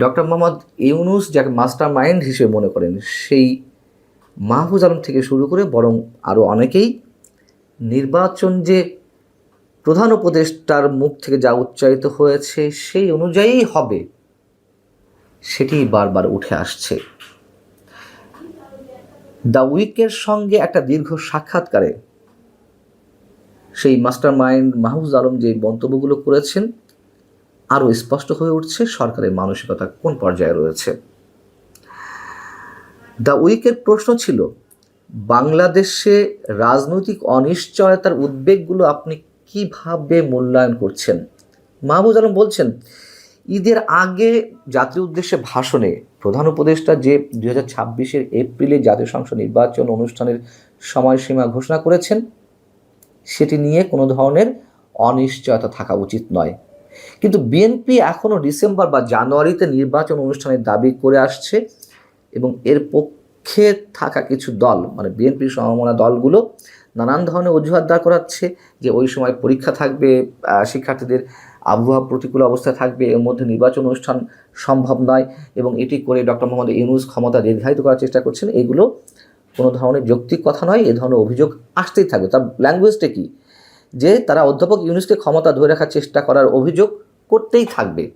Doctor Mohammad Yunus, যাকে master mind হিসেবে মনে করেন, সেই মাহফুজ আলম থেকে শুরু করে বরং আরও অনেকেই নির্বাচন যে প্রধান উপদেষ্টার মুখ থেকে যা উচ্চারিত হয়েছে সেই অনুযায়ী হবে, সেটি বারবার উঠে আসছে। দ্য উইকের সঙ্গে একটা দীর্ঘ সাক্ষাৎকারে সেই মাস্টার মাইন্ড মাহফুজ আলম যে মন্তব্যগুলো করেছেন আরও স্পষ্ট হয়ে উঠছে সরকারের মানসিকতা কোন পর্যায়ে রয়েছে। দ্য উইকের প্রশ্ন ছিল, বাংলাদেশে রাজনৈতিক অনিশ্চয়তার উদ্বেগগুলো আপনি কীভাবে মূল্যায়ন করছেন? মাহবুজ আলম বলছেন, ঈদের আগে জাতির উদ্দেশ্যে ভাষণে প্রধান উপদেষ্টা যে দুই হাজার ছাব্বিশের এপ্রিলে জাতীয় সংসদ নির্বাচন অনুষ্ঠানের সময়সীমা ঘোষণা করেছেন, সেটি নিয়ে কোনো ধরনের অনিশ্চয়তা থাকা উচিত নয়। কিন্তু বিএনপি এখনও ডিসেম্বর বা জানুয়ারিতে নির্বাচন অনুষ্ঠানের দাবি করে আসছে এবং এর পক্ষে থাকা কিছু দল মানে বিএনপির সমমনা দলগুলো নানান ধরনের অজুহাত দাঁড় করাচ্ছে যে ওই সময় পরীক্ষা থাকবে শিক্ষার্থীদের আবহাওয়া প্রতিকূল অবস্থায় থাকবে, এর মধ্যে নির্বাচন অনুষ্ঠান সম্ভব নয় এবং এটি করে ডক্টর মোহাম্মদ ইউনুস ক্ষমতা দীর্ঘায়িত করার চেষ্টা করছেন। এগুলো কোনো ধরনের যৌক্তিক কথা নয়, এ ধরনের অভিযোগ আসতেই থাকবে। তার ল্যাঙ্গুয়েজটা কি? যে তারা অধ্যাপক ইউনুসকে ক্ষমতা ধরে রাখার চেষ্টা করার অভিযোগ করতেই থাকবে।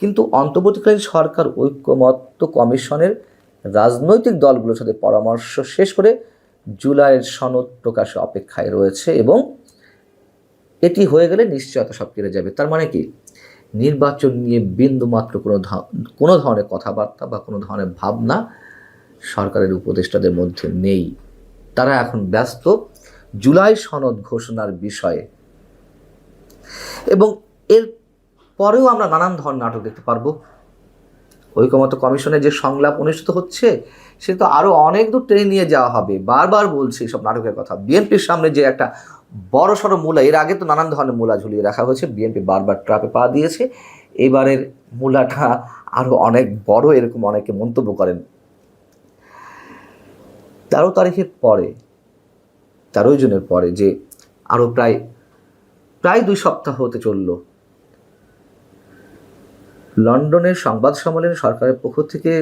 কিন্তু অন্তর্বর্তীকালীন সরকার, ঐক্যমত্য কমিশনের রাজনৈতিক দলগুলোর সাথে পরামর্শ শেষ করে জুলাইয়ের সনদ প্রকাশে অপেক্ষায় রয়েছে এবং এটি হয়ে গেলে নিশ্চয়তা সব কেড়ে যাবে। তার মানে কি? নির্বাচন নিয়ে বিন্দুমাত্র কোনো কোনো ধরনের কথাবার্তা বা কোনো ধরনের ভাবনা সরকারের উপদেষ্টাদের মধ্যে নেই। তারা এখন ব্যস্ত। জুলাই সনদ ঘোষণার বিষয়ে। এবং এর পরেও আমরা নানান ধরনের নাটক দেখতে পারব। ঐকমত্য কমিশনে যে সংলাপ অনুষ্ঠিত হচ্ছে, সে তো আরও অনেক দূর টেনে নিয়ে যাওয়া হবে। বারবার বলছে সব নাটকের কথা। বিএনপির সামনে যে একটা বড় সড়ো মূলা, এর আগে তো নানান ধরনের মূলা ঝুলিয়ে রাখা হয়েছে। বিএনপি বারবার ট্রাপে পা দিয়েছে। এবারের মূলাটা আরও অনেক বড়, এরকম অনেকে মন্তব্য করেন। তেরো তারিখের পরে তেরোই জুনের পরে যে আরও প্রায় প্রায় দুই সপ্তাহ হতে চলল। লন্ডনের সংবাদ সম্মেলনে সরকারের পক্ষ থেকে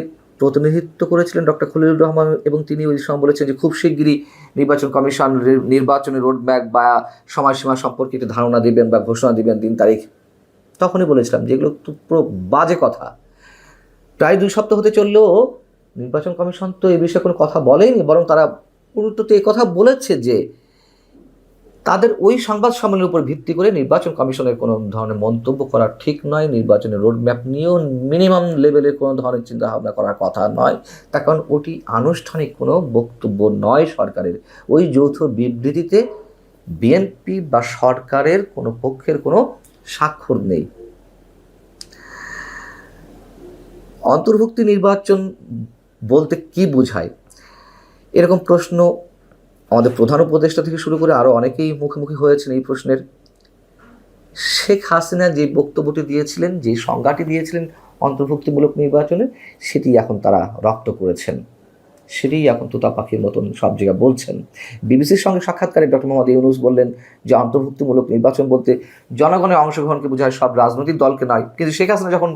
প্রতিনিধিত্ব করেছিলেন ডক্টর খলিলুর রহমান এবং তিনি ওই সময় বলেছেন যে খুব শিগগিরই নির্বাচন কমিশন নির্বাচনের রোডম্যাপ বা সময়সীমা সম্পর্কে একটি ধারণা দিবেন বা ঘোষণা দিবেন দিন, তারিখ। তখনই বলেছিলাম যেগুলো তো পুরো বাজে কথা। প্রায় দুই সপ্তাহ হতে চললেও নির্বাচন কমিশন তো এ বিষয়ে কোনো কথা বলেনি বরং তারা এই কথা বলেছে যে তাদের ওই সংবাদ সম্মেলনের উপর ভিত্তি করে নির্বাচন কমিশনের কোনো ধরনের মন্তব্য করা ঠিক নয়। নির্বাচনের রোডম্যাপ নিয়েও মিনিমাম লেভেলে কোনো ধরনের চিন্তাভাবনা করার কথা নয়। তার কারণ ওটি আনুষ্ঠানিক কোনো বক্তব্য নয় সরকারের। ওই যৌথ বিবৃতিতে বিএনপি বা সরকারের কোনো পক্ষের কোনো স্বাক্ষর নেই। অন্তর্ভুক্তি নির্বাচন বলতে কি বোঝায়? এরকম প্রশ্ন আমাদের প্রধান উপদেষ্টা থেকে শুরু করে আরও অনেকেই মুখোমুখি হয়েছেন এই প্রশ্নের। শেখ হাসিনা যে বক্তব্যটি দিয়েছিলেন, যে সংজ্ঞাটি দিয়েছিলেন অন্তর্ভুক্তিমূলক নির্বাচনে, সেটি এখন তারা রপ্ত করেছেন। সেটি এখন তোতা পাখির মতন সব জায়গায় বলছেন। বিবিসির সঙ্গে সাক্ষাৎকারে ডক্টর মোহাম্মদ ইউনুস বললেন যে, অন্তর্ভুক্তিমূলক নির্বাচন বলতে জনগণের অংশগ্রহণকে বোঝায় সব রাজনৈতিক দলকে নয়। কিন্তু শেখ হাসিনা যখন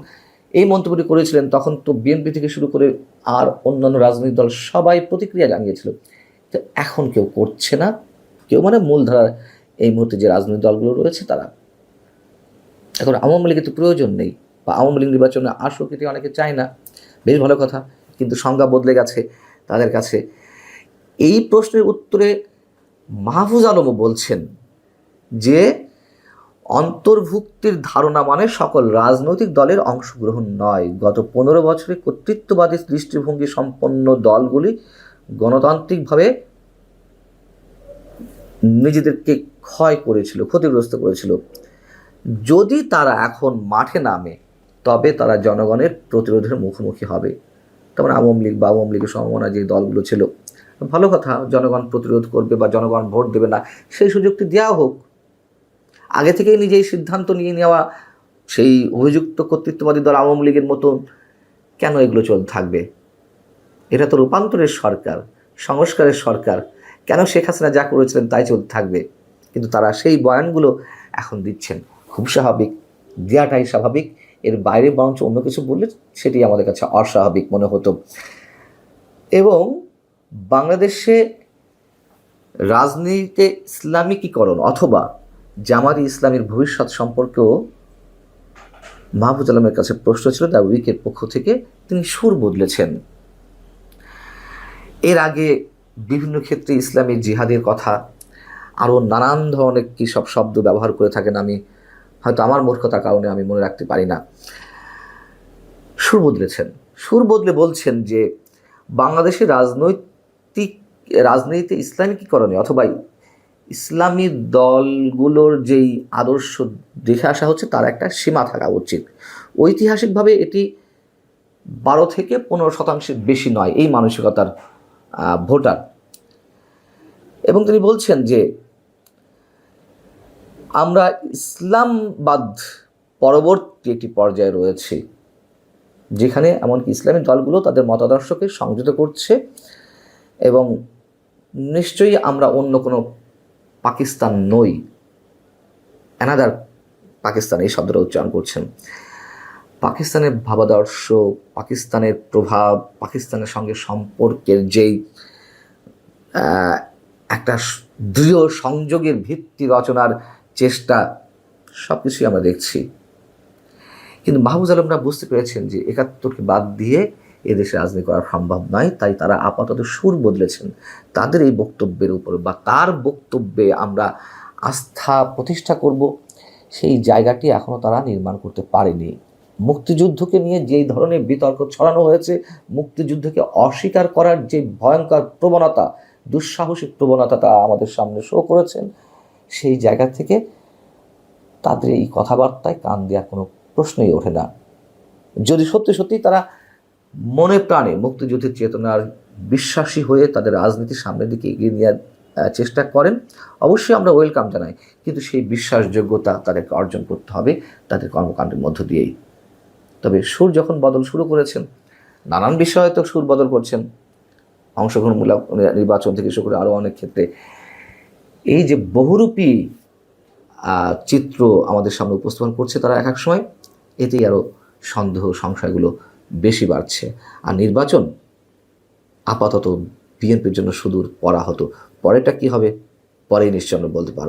এই মন্তব্যটি করেছিলেন, তখন তো বিএনপি থেকে শুরু করে আর অন্যান্য রাজনৈতিক দল সবাই প্রতিক্রিয়া জানিয়েছিল। তো এখন কেউ করছে না, কেউ মানে মূলধারার এই মুহূর্তে যে রাজনৈতিক দলগুলো রয়েছে তারা। এখন আওয়ামী লীগের তো প্রয়োজন নেই, বা আওয়ামী লীগ নির্বাচনে আসুক এটি অনেকে চায় না, বেশ ভালো কথা, কিন্তু সংজ্ঞা বদলে গেছে তাদের কাছে। এই প্রশ্নের উত্তরে মাহফুজ আলমও বলছেন যে অন্তর্ভুক্তির ধারণা মানে সকল রাজনৈতিক দলের অংশগ্রহণ নয়। গত পনেরো বছরে কর্তৃত্ববাদী দৃষ্টিভঙ্গি সম্পন্ন দলগুলি গণতান্ত্রিকভাবে নিজেদেরকে ক্ষয় করেছিল, ক্ষতিগ্রস্ত করেছিল। যদি তারা এখন মাঠে নামে, তবে তারা জনগণের প্রতিরোধের মুখোমুখি হবে। তেমন আওয়ামী লীগ বা আওয়ামী লীগের সম্ভাবনা যে দলগুলো ছিল, ভালো কথা, জনগণ প্রতিরোধ করবে বা জনগণ ভোট দেবে না, সেই সুযোগটি দেওয়া হোক। আগে থেকেই নিজেই সিদ্ধান্ত নিয়ে নেওয়া, সেই অভিযুক্ত কর্তৃত্ববাদী দল আওয়ামী লীগের মতন, কেন এগুলো চলতে থাকবে? এটা তো রূপান্তরের সরকার, সংস্কারের সরকার। কেন শেখ হাসিনা যা করেছিলেন তাই চলতে থাকবে? কিন্তু তারা সেই বয়ানগুলো এখন দিচ্ছেন। খুব স্বাভাবিক দেওয়াটাই স্বাভাবিক। এর বাইরে বরঞ্চ অন্য কিছু বললে সেটি আমাদের কাছে অস্বাভাবিক মনে হতো। এবং বাংলাদেশে রাজনীতিতে ইসলামিকীকরণ অথবা জামাতি ইসলামের ভবিষ্যৎ সম্পর্কেও মাহবুজ আলমের কাছে প্রশ্ন ছিল দ্য উইকের পক্ষ থেকে তিনি সুর বদলেছেন। এর আগে বিভিন্ন ক্ষেত্রে ইসলামী জিহাদের কথা, আরও নানান ধরনের কী সব শব্দ ব্যবহার করে থাকেন আমি হয়তো আমার মূর্খতার কারণে আমি মনে রাখতে পারি না। সুর বদলেছেন। সুর বদলে বলছেন যে, বাংলাদেশের রাজনৈতিক, রাজনীতিতে ইসলামিকীকরণে অথবা ইসলামী দলগুলোর যেই আদর্শ দেখে আসা হচ্ছে, তার একটা সীমা থাকা উচিত। ঐতিহাসিকভাবে এটি বারো থেকে পনেরো শতাংশের বেশি নয়, এই মানসিকতার ভোটার। এবং তিনি বলছেন যে, আমরা ইসলামবাদ পরবর্তী একটি পর্যায়ে রয়েছি, যেখানে এমনকি ইসলামী দলগুলো তাদের মতাদর্শকে সংযত করছে এবং নিশ্চয়ই আমরা অন্য কোনো পাকিস্তান নই। অ্যানাদার পাকিস্তান, এই শব্দটা উচ্চারণ করছেন। পাকিস্তানের ভাবাদর্শ পাকিস্তানের প্রভাব, পাকিস্তানের সঙ্গে সম্পর্কের যেই একটা দৃঢ় সংযোগের ভিত্তি রচনার চেষ্টা সব কিছুই আমরা দেখছি। কিন্তু মাহবুজ আলমরা বুঝতে পেরেছেন যে একাত্তরকে বাদ দিয়ে এদেশে রাজনীতি করা সম্ভব নয়, তাই তারা আপাতত সুর বদলেছেন। তাদের এই বক্তব্যের উপর বা তার বক্তব্যে আমরা আস্থা প্রতিষ্ঠা করব, সেই জায়গাটি এখনও তারা নির্মাণ করতে পারেনি। মুক্তিযুদ্ধকে নিয়ে যেই ধরনের বিতর্ক ছড়ানো হয়েছে, মুক্তিযুদ্ধকে অস্বীকার করার যে ভয়ঙ্কর প্রবণতা, দুঃসাহসিক প্রবণতা তা আমাদের সামনে শো করেছেন, সেই জায়গা থেকে তাদের এই কথাবার্তায় কান দেওয়ার কোনো প্রশ্নই ওঠে না। যদি সত্যি সত্যি তারা মনে প্রাণে মুক্তিযুদ্ধের চেতনার বিশ্বাসী হয়ে তাদের রাজনীতির সামনের দিকে এগিয়ে নেওয়ার চেষ্টা করেন। অবশ্যই আমরা ওয়েলকাম জানাই, কিন্তু সেই বিশ্বাসযোগ্যতা তাদেরকে অর্জন করতে হবে, তাদের কর্মকাণ্ডের মধ্য দিয়েই। তবে সুর যখন বদল শুরু করেছেন, নানান বিষয়ে তো সুর বদল করছেন। অংশগ্রহণমূলক নির্বাচন থেকে শুরু করে আরও অনেক ক্ষেত্রে। এই যে বহুরূপী চিত্র আমাদের সামনে উপস্থাপন করছে তারা এক এক সময়, এতেই আরও সন্দেহ, সংশয়গুলো বেশি বাড়ছে। আর নির্বাচন আপাতত বিএনপির জন্য সুদূর পড়া হতো পরেটা কি হবে? পরেই নিশ্চয় বলতে পারব।